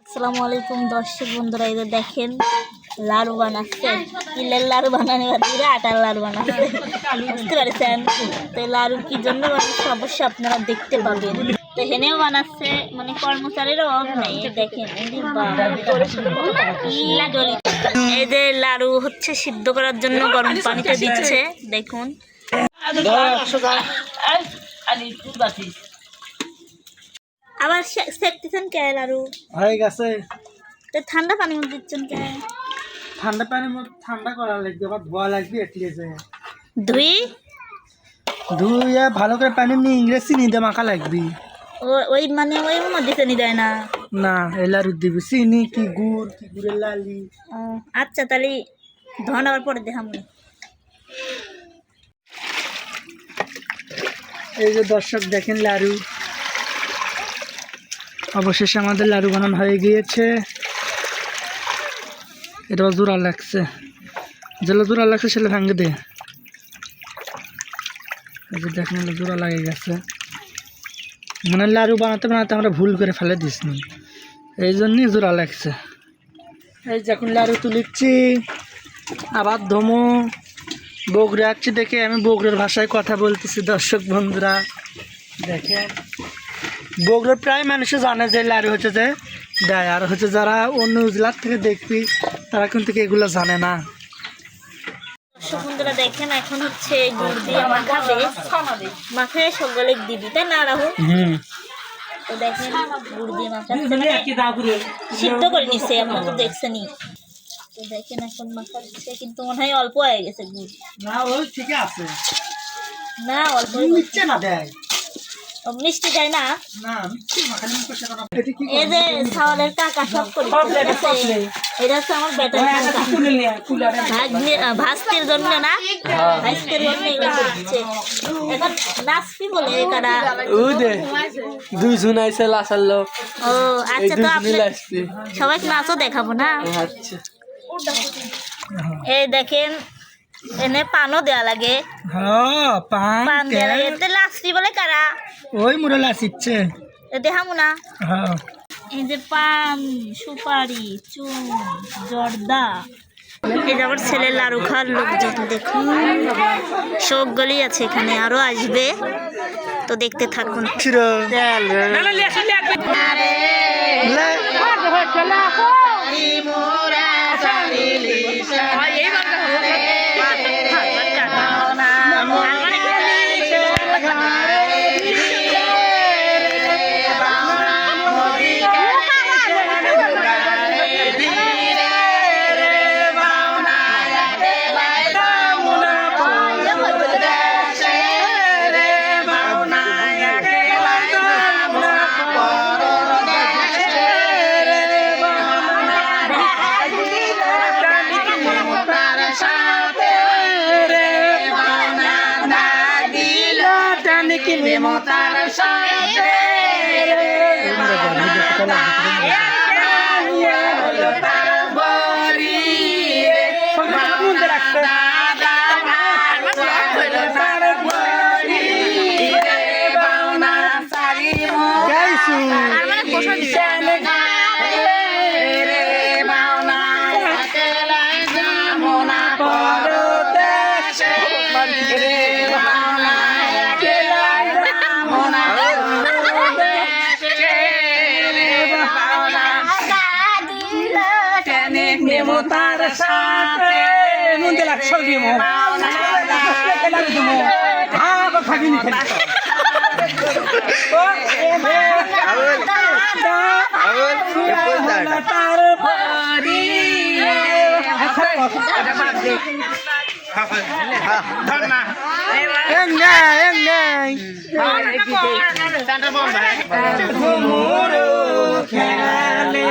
আসসালামু আলাইকুম দর্শক বন্ধুরা এদের দেখেন লাড়ু বানাচ্ছে। তিলের লাড়ু বানানো আটার লাড়ু বানাচ্ছে। বুঝতে পারছেন? তো লাড়ু কি জন্য বানাচ্ছে অবশ্যই আপনারা দেখতে পাবেন। তো হেনেও বানাচ্ছে মানে কর্মচারীর অভাব নেই। দেখেন যে লাড়ু হচ্ছে সিদ্ধ করার জন্য গরম পানিতে দিচ্ছে। দেখুন। আবার সেকতেছেন কে লাড়ু হয়ে গেছে। তো ঠান্ডা পানি মধ্যে দিচ্ছেন কে ঠান্ডা পানি মধ্যে ঠান্ডা করা লাগবে আবার ধোয়া লাগবে এটলিয়ে যায় ধুই ধুয়ে ভালো করে পানি নিয়ে ইংরেজ চিনি দিয়ে মাখা লাগবি। ও- ওই মানে ওই মধ্যে চিনি দেয় না? না এলারু দিবি। চিনি কি গুড় কি গুড়ের লালি। ও আচ্ছা তাহলে ধন আবার পরে দেখাম এই যে দর্শক দেখেন লাড়ু। অবশেষে আমাদের লাড়ু বানানো হয়ে গিয়েছে। এটা জোড়া লাগছে। যেগুলো জোড়া লাগছে সেগুলো ভাঙে দে। দেখেন জোড়া লাগে গেছে। মানে লাড়ু বানাতে বানাতে আমরা ভুল করে ফেলে দিস নি এই জন্যই জোড়া লাগছে। এই যে এখন লাড়ু তুলিচ্ছি। আবার ধমো। বগুড়া আসছি দেখে আমি বগুড়ার ভাষায় কথা বলতেছি, দর্শক বন্ধুরা। দেখেন। বগুড়ার প্রায় মানুষে জানে যে লাড়ু হচ্ছে যে দেয় আর হচ্ছে যারা অন্য জেলার থেকে দেখবি তারা কিন্তু এগুলো জানে না। বন্ধুরা দেখেন এখন হচ্ছে গুড় দিয়ে মাখাবে মাখায় সকলে দিবি তাই না রাহুল? হুম। তো দেখেন গুড় দিয়ে মাখাচ্ছে সিদ্ধ করে নিচ্ছে আপনার তো দেখেন এখন মাখাচ্ছে কিন্তু মনে হয় অল্প হয়ে গেছে গুড়। না ঠিক আছে। না অল্প মিচ্ছে না দেয় মিষ্টি দেয় না। এটা এই যে ছাওয়ালের কাকা সব করে। এটা হচ্ছে আমার বেটার ভাস্তির জন্য না? ভাস্তির জন্য এগুলো এখন নাচবি বলে তারা আইসে লাসাল্লো ও আচ্ছা তো আপনি সবাইকে নাচও দেখাবো না? আচ্ছা। এই দেখেন এনে পানও দেওয়া লাগে। হ্যাঁ পান পান দেওয়া লাগে। এতে লাচবি বলে কারা ওই মুরলা শিখছে। এ দেখাবো না হ্যাঁ। এই যে পান সুপারি চুন জর্দা। এই যে আমার ছেলের লাড়ু খাওয়ার লোকজন দেখুন সব গলি আছে এখানে আরও আসবে। তো দেখতে থাকুন। ছিল তার সব দিব হ্যাঁ খাবি নি তার পরি এং নাই এং নাই ঘুমুরু খেলে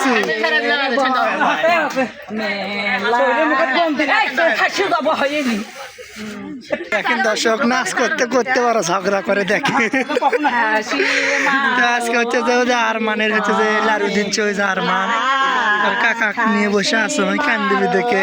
খাইছি দেখেন দর্শক নাচ করতে করতে ওরা ঝগড়া করে দেখে আজকে হচ্ছে যে ওই যে আরমানের হচ্ছে যে লাড়ু দিচ্ছে ওই যে আরমান আর কাকা নিয়ে বসে আছে ওই কান্দিবি দেখে।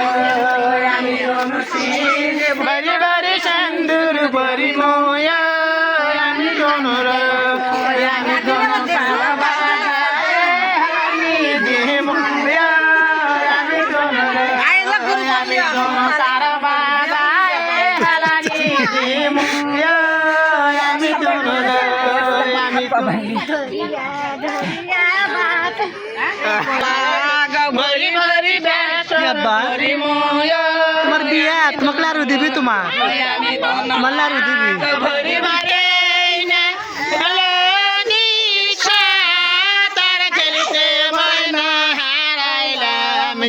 মোয়া তোমার বিয়ে, তোমাকে লাড়ু দিবি তোমার? তোমার লাড়ু দিবি।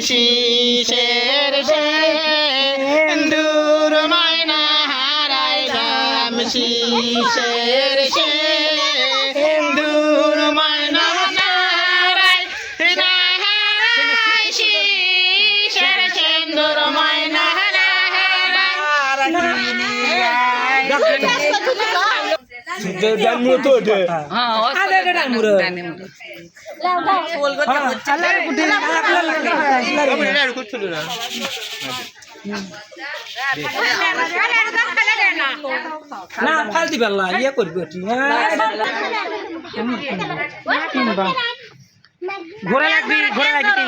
শিশের দূর ময়না হারাইলাম শিশের সে না ফাল দিবে আল্লাহ ইয়ে করবি ঘোরা লাগবি ঘোরা লাগবি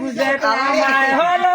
বুঝে হলো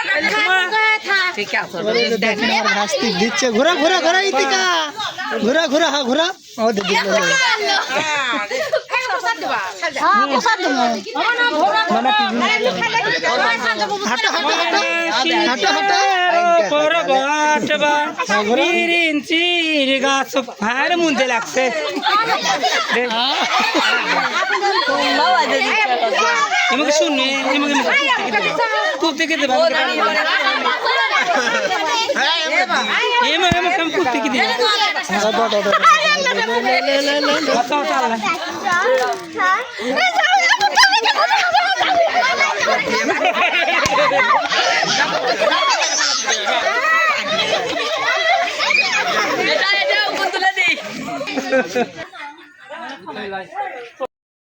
নাস্তি দিচ্ছে ঘোরা ঘোরা ঘোরা ইতিকা ঘোরা ঘোরা হ্যাঁ ঘোরা ও গাছ ফার মুনতে লাগছে এমকে শুনে এমকে খুব থেকে দেবে এম এম কাম খুব এটা এটা তুলে দিই